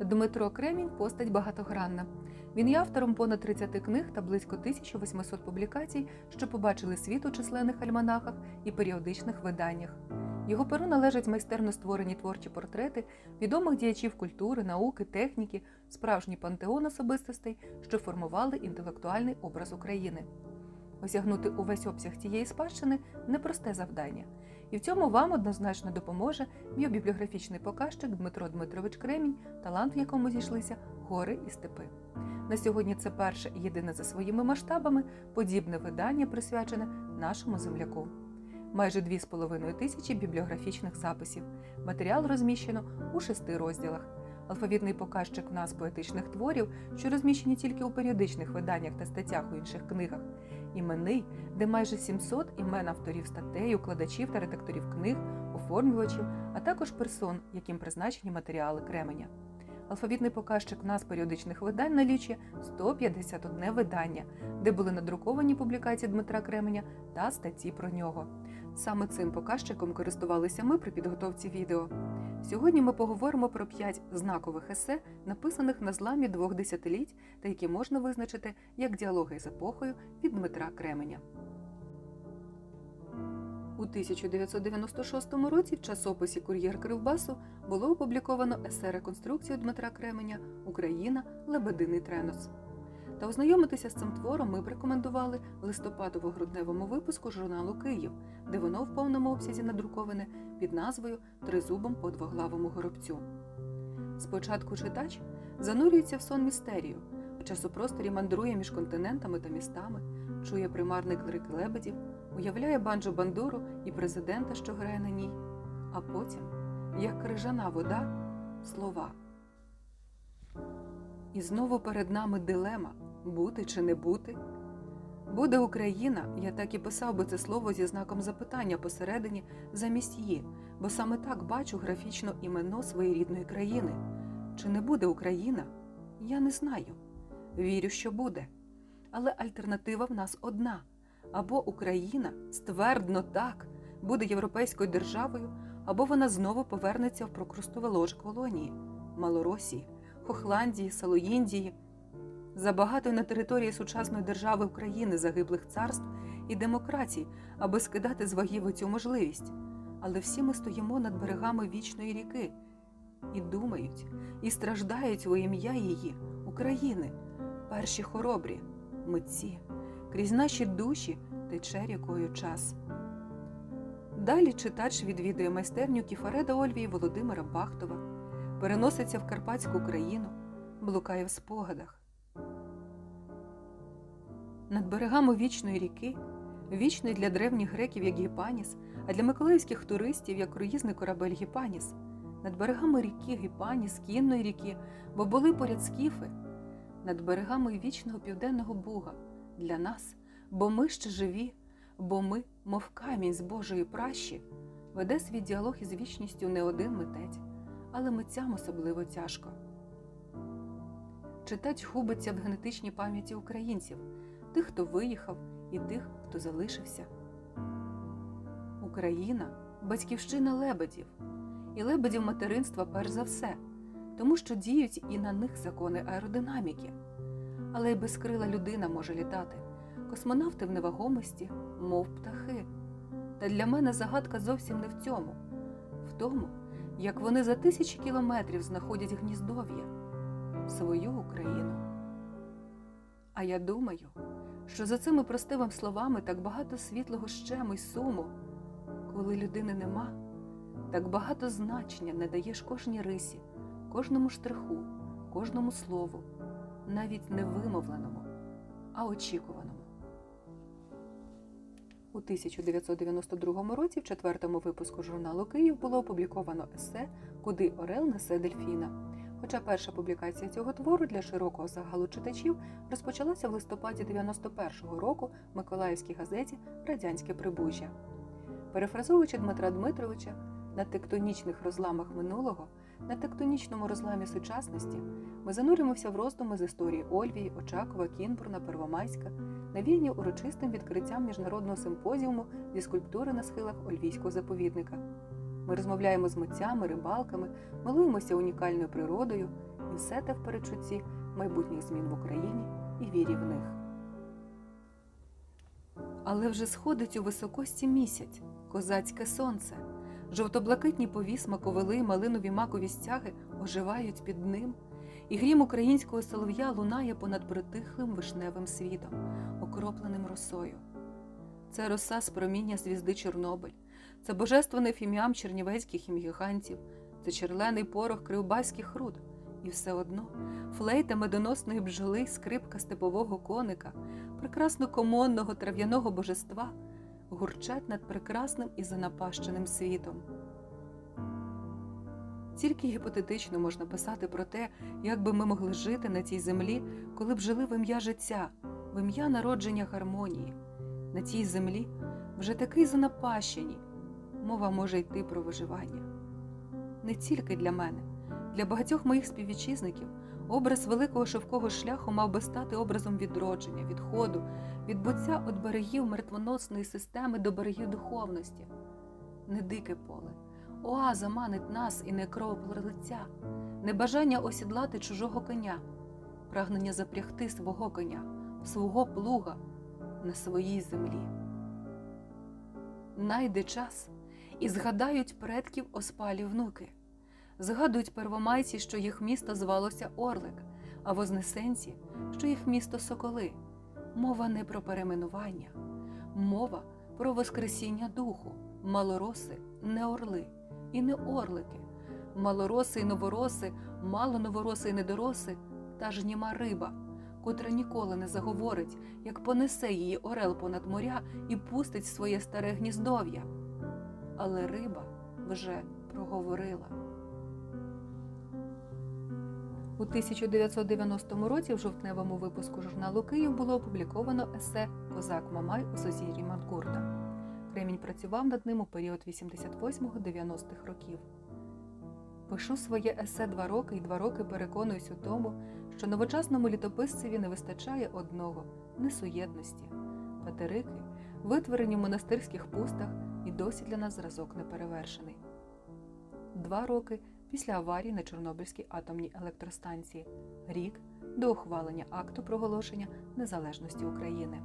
Дмитро Кремінь постать багатогранна. Він є автором понад 30 книг та близько 1800 публікацій, що побачили світ у численних альманахах і періодичних виданнях. Його перу належать майстерно створені творчі портрети відомих діячів культури, науки, техніки, справжній пантеон особистостей, що формували інтелектуальний образ України. Осягнути увесь обсяг цієї спадщини непросте завдання, і в цьому вам однозначно допоможе біобібліографічний показчик Дмитро Дмитрович Кремінь, талант, в якому зійшлися гори і степи. На сьогодні це перше і єдине за своїми масштабами подібне видання, присвячене нашому земляку. Майже 2,5 тисячі бібліографічних записів. Матеріал розміщено у шести розділах. Алфавітний показчик в нас поетичних творів, що розміщені тільки у періодичних виданнях та статтях у інших книгах. Іменний, де майже 700 імен авторів статей, укладачів та редакторів книг, оформлювачів, а також персон, яким призначені матеріали Кременя. Алфавітний показчик нас періодичних видань налічує 151 видання, де були надруковані публікації Дмитра Кременя та статті про нього. Саме цим показчиком користувалися ми при підготовці відео. Сьогодні ми поговоримо про п'ять знакових есе, написаних на зламі двох десятиліть та які можна визначити як діалоги з епохою від Дмитра Кременя. У 1996 році в часописі Кур'єр Кривбасу було опубліковано есе реконструкцію Дмитра Кременя Україна Лебединий Тренос. Та ознайомитися з цим твором ми б рекомендували в листопадово-грудневому випуску журналу Київ, де воно в повному обсязі надруковане під назвою Тризубом по двоглавому горобцю. Спочатку читач занурюється в сон містерію, в часопросторі мандрує між континентами та містами, чує примарний клик лебедів, уявляє банджо бандуру і президента, що грає на ній, а потім, як крижана вода, слова. І знову перед нами дилема бути чи не бути. Буде Україна, я так і писав би це слово зі знаком запитання посередині замість її, бо саме так бачу графічно імено своєї рідної країни. Чи не буде Україна? Я не знаю. Вірю, що буде. Але альтернатива в нас одна: або Україна ствердно так буде європейською державою, або вона знову повернеться в прокрустове лож колонії Малоросії, Хохландії, Салоїндії, забагато на території сучасної держави України загиблих царств і демократій, аби скидати з вагів цю можливість. Але всі ми стоїмо над берегами вічної ріки і думають, і страждають во ім'я її, України, перші хоробрі, митці, крізь наші душі тече рікою час. Далі читач відвідує майстерню Кіфареда Ольвії Володимира Бахтова, переноситься в Карпатську країну, блукає в спогадах. Над берегами вічної ріки, вічний для древніх греків як Гіпаніс, а для миколаївських туристів як круїзний корабель Гіпаніс, над берегами ріки Гіпаніс, кінної ріки, бо були поряд скіфи, над берегами вічного південного Буга для нас, бо ми ще живі, бо ми, мов камінь з Божої пращі, веде свій діалог із вічністю не один митець, але митцям особливо тяжко. Читач губиться в генетичній пам'яті українців, тих, хто виїхав, і тих, хто залишився. Україна батьківщина лебедів, і лебедів материнства перш за все, тому що діють і на них закони аеродинаміки. Але й безкрила людина може літати, космонавти в невагомості, мов птахи. Та для мене загадка зовсім не в цьому, в тому, як вони за тисячі кілометрів знаходять гніздов'я, свою Україну. А я думаю, що за цими простими словами так багато світлого щему й суму, коли людини нема, так багато значення не даєш кожній рисі, кожному штриху, кожному слову, навіть не вимовленому, а очікуваному. У 1992 році в четвертому випуску журналу Київ було опубліковано есе Куди Орел несе дельфіна. Хоча перша публікація цього твору для широкого загалу читачів розпочалася в листопаді 91-го року в Миколаївській газеті Радянське Прибужжя. Перефразовуючи Дмитра Дмитровича на тектонічних розламах минулого, на тектонічному розламі сучасності, ми занурюємося в роздуми з історії Ольвії, Очакова, Кінбурна, Первомайська, навіяні урочистим відкриттям міжнародного симпозіуму зі скульптури на схилах Ольвійського заповідника. Ми розмовляємо з митцями, рибалками, милуємося унікальною природою І все те в перечутті майбутніх змін в Україні і вірі в них. Але вже сходить у високості місяць, козацьке сонце. Жовто-блакитні повісма, ковили, малинові макові стяги оживають під ним, і грім українського солов'я лунає понад притихлим вишневим світом, окропленим росою. Це роса з проміння звізди Чорнобиль, це божественний фіміам чернівецьких імгігантів, це черлений порох кривбаських руд, і все одно флейта медоносної бджоли, скрипка степового коника, прекрасно комонного трав'яного божества гурчать над прекрасним і занапащеним світом. Тільки гіпотетично можна писати про те, як би ми могли жити на цій землі, коли б жили в ім'я життя, в ім'я народження гармонії. На цій землі вже такий занапащені. Мова може йти про виживання. Не тільки для мене, для багатьох моїх співвітчизників образ великого шовкого шляху мав би стати образом відродження, відходу, відбуття від берегів мертвоносної системи до берегів духовності. Не дике поле, оаза манить нас і не кров лиця, не бажання осідлати чужого коня, прагнення запрягти свого коня, свого плуга на своїй землі. Найде час і згадають предків оспалі внуки. Згадують первомайці, що їх місто звалося Орлик, а вознесенці, що їх місто Соколи. Мова не про перейменування, мова про воскресіння духу, малороси не орли і не орлики, малороси і новороси, мало новороси і недороси, та ж німа риба, котра ніколи не заговорить, як понесе її орел понад моря і пустить своє старе гніздов'я. Але риба вже проговорила. У 1990 році в жовтневому випуску журналу Київ було опубліковано есе Козак Мамай у сузір'ї Манкурта. Кремінь працював над ним у період 88-90-х років. Пишу своє есе два роки і два роки переконуюсь у тому, що новочасному літописцеві не вистачає одного несуєдності. Патерики, витворені в монастирських пустах, і досі для нас зразок не перевершений. Два роки після аварії на Чорнобильській атомній електростанції, рік до ухвалення акту проголошення незалежності України.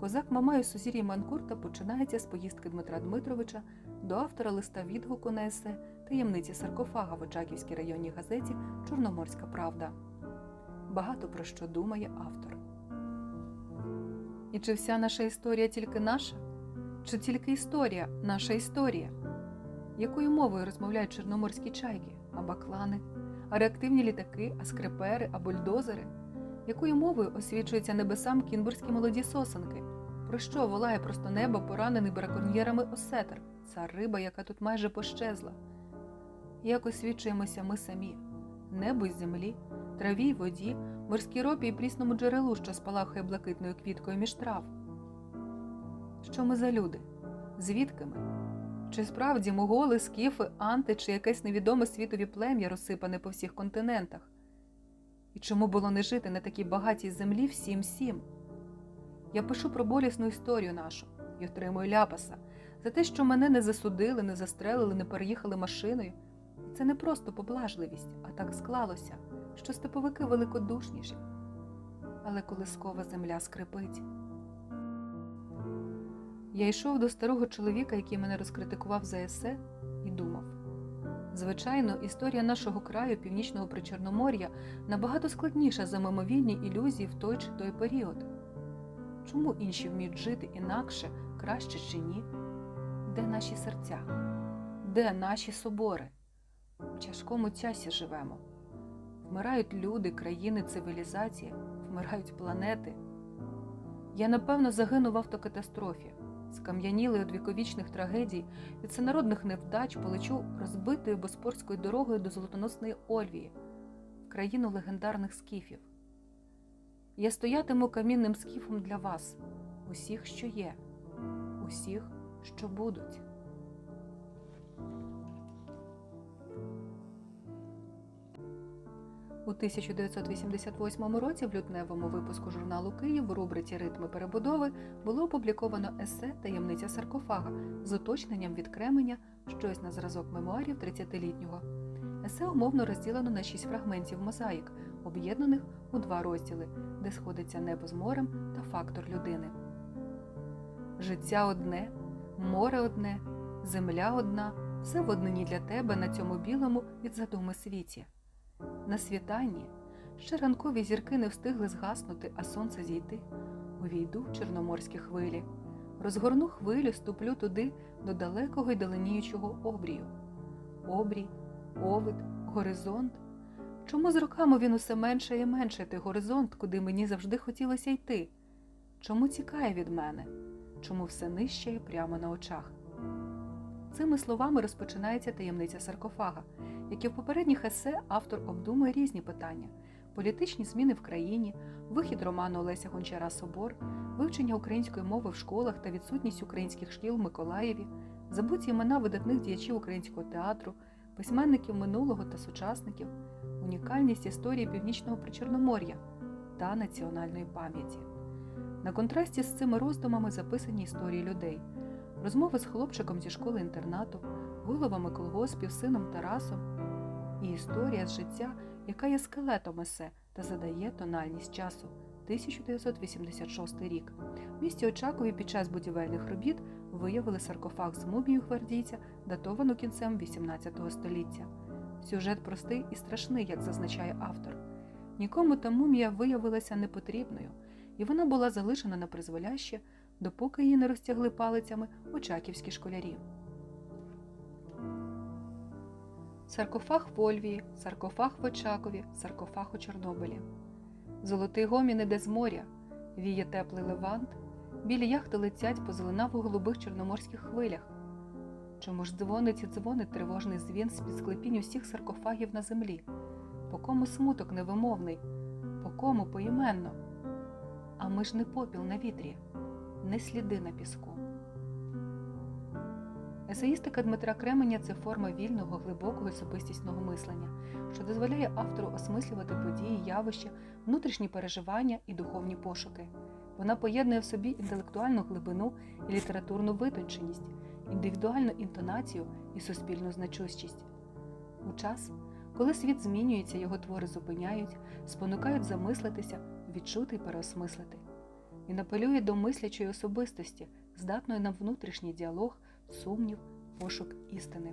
Козак Мамай у сузір'ї Манкурта починається з поїздки Дмитра Дмитровича до автора листа відгуку на есе таємниці саркофага в Очаківській районній газеті Чорноморська Правда. Багато про що думає автор. І чи вся наша історія тільки наша? Чи тільки історія наша історія? Якою мовою розмовляють чорноморські чайки, а баклани, а реактивні літаки, а скрипери, а бульдозери? Якою мовою освічуються небесам кінбурзькі молоді сосенки? Про що волає просто небо, поранений браконьєрами осетр, ця риба, яка тут майже пощезла? Як освічуємося ми самі? Небу й землі, траві й воді, морській ропі й прісному джерелу, що спалахує блакитною квіткою між трав. Що ми за люди? Звідки ми? Чи справді моголи, скіфи, анти чи якесь невідоме світові плем'я розсипане по всіх континентах? І чому було не жити на такій багатій землі всім всім? Я пишу про болісну історію нашу і отримую ляпаса за те, що мене не засудили, не застрелили, не переїхали машиною. Це не просто поблажливість, а так склалося, що степовики великодушніші. Але колискова земля скрипить. Я йшов до старого чоловіка, який мене розкритикував за есе, і думав. Звичайно, історія нашого краю, північного причорномор'я, набагато складніша за мимовільні ілюзії в той чи той період. Чому інші вміють жити інакше, краще чи ні? Де наші серця? Де наші собори? У тяжкому часі живемо. Вмирають люди, країни, цивілізації, вмирають планети. Я, напевно, загинув в автокатастрофі. Скам'янілий від віковічних трагедій, від всенародних невдач полечу розбитою боспорською дорогою до золотоносної Ольвії, країну легендарних скіфів. Я стоятиму камінним скіфом для вас, усіх, що є, усіх, що будуть. У 1988 році в лютневому випуску журналу Київ в рубриці Ритми перебудови було опубліковано есе Таємниця саркофага з уточненням відкремення щось на зразок мемуарів 30-літнього Есе умовно розділено на шість фрагментів мозаїк, об'єднаних у два розділи, де сходиться небо з морем та фактор людини. Життя одне, море одне, земля одна, все в однині для тебе на цьому білому від задуми світі. На світанні ще ранкові зірки не встигли згаснути, а сонце зійти. Увійду в чорноморські хвилі, розгорну хвилю, ступлю туди до далекого й даленіючого обрію. Обрій, овид, горизонт. Чому з роками він усе менше і менше той горизонт, куди мені завжди хотілося йти? Чому тікає від мене? Чому все і прямо на очах? Цими словами розпочинається таємниця саркофага, як і в попередніх есе автор обдумує різні питання: політичні зміни в країні, вихід роману Олеся Гончара Собор, вивчення української мови в школах та відсутність українських шкіл в Миколаєві, забуті імена видатних діячів українського театру, письменників минулого та сучасників, унікальність історії північного причорномор'я та національної пам'яті. На контрасті з цими роздумами записані історії людей, розмови з хлопчиком зі школи інтернату, головами колгоспів, сином Тарасом і історія з життя, яка є скелетом есе та задає тональність часу 1986 рік. В місті Очакові під час будівельних робіт виявили саркофаг з мумією гвардійця, датовану кінцем 18 століття. Сюжет простий і страшний, як зазначає автор. Нікому та мумія виявилася непотрібною, і вона була залишена на призволяще, допоки її не розтягли палицями очаківські школярі. Саркофаг в Ольвії, саркофаг в Очакові, саркофаг у Чорнобилі. Золотий гомін іде з моря, віє теплий левант, білі яхти летять по зеленаво-голубих чорноморських хвилях. Чому ж дзвонить і дзвонить тривожний дзвін з-під склепінь усіх саркофагів на землі? По кому смуток невимовний, по кому поіменно? А ми ж не попіл на вітрі, не сліди на піску. Есеїстика Дмитра Кременя це форма вільного, глибокого особистісного мислення, що дозволяє автору осмислювати події, явища, внутрішні переживання і духовні пошуки. Вона поєднує в собі інтелектуальну глибину і літературну витонченість, індивідуальну інтонацію і суспільну значущість. У час, коли світ змінюється, його твори зупиняють, спонукають замислитися, відчути і переосмислити. Він апелює до мислячої особистості, здатної на внутрішній діалог, сумнів, пошук істини.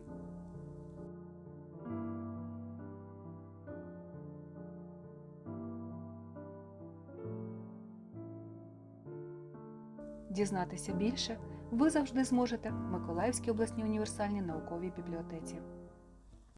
Дізнатися більше ви завжди зможете в Миколаївській обласній універсальній науковій бібліотеці.